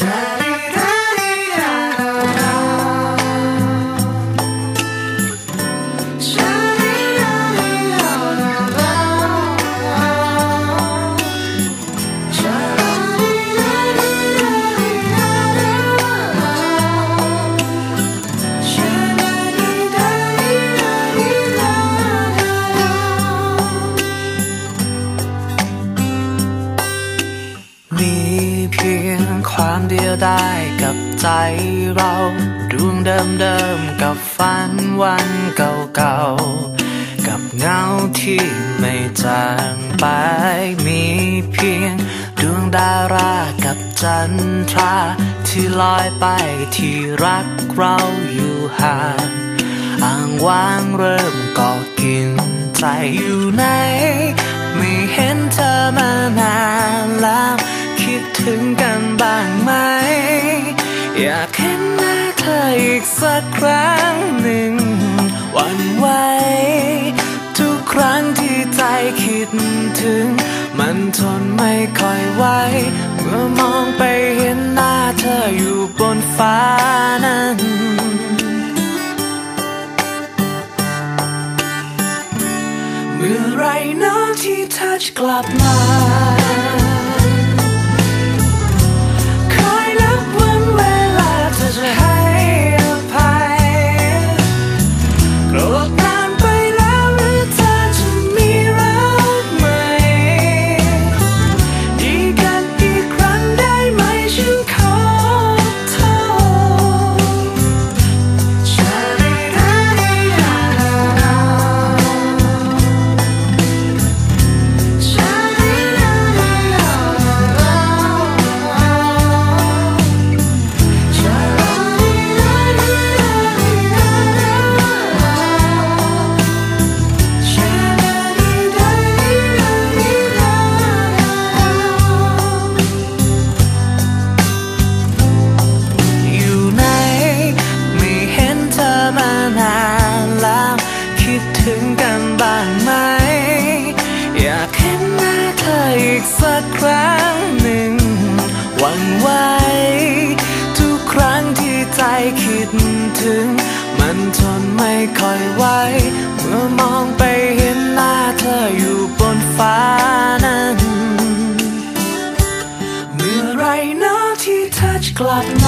shine. มีเพียงความเดียวได้กับใจเราดวงเดิมๆกับฝันวันเก่าๆ กับเงาที่ไม่จางไป มีเพียงดวงดารากับจันทราที่ลอยไปที่รักเราอยู่ห่างอ่างว่างเริ่มก่อกินใจอยู่ไหน ไม่เห็นเธอมานาน ถึงกันบ้างไหม อยากเห็นหน้าเธออีกสักครั้งหนึ่ง วันไหวทุกครั้งที่ใจคิดถึง มันทนไม่ค่อยไหวเมื่อมองไปเห็นหน้าเธออยู่บนฟ้านั้นเมื่อไรนะที่เธอจะกลับมา กสักครั้งหนึ่งหวั่นไหวทุกครั้งที่ใจคิดถึง มันทนไม่ค่อยไหวเมื่อมองไปเห็นหน้าเธออยู่บนฟ้านั้น เมื่อไรนาะที่เธอจะกลับ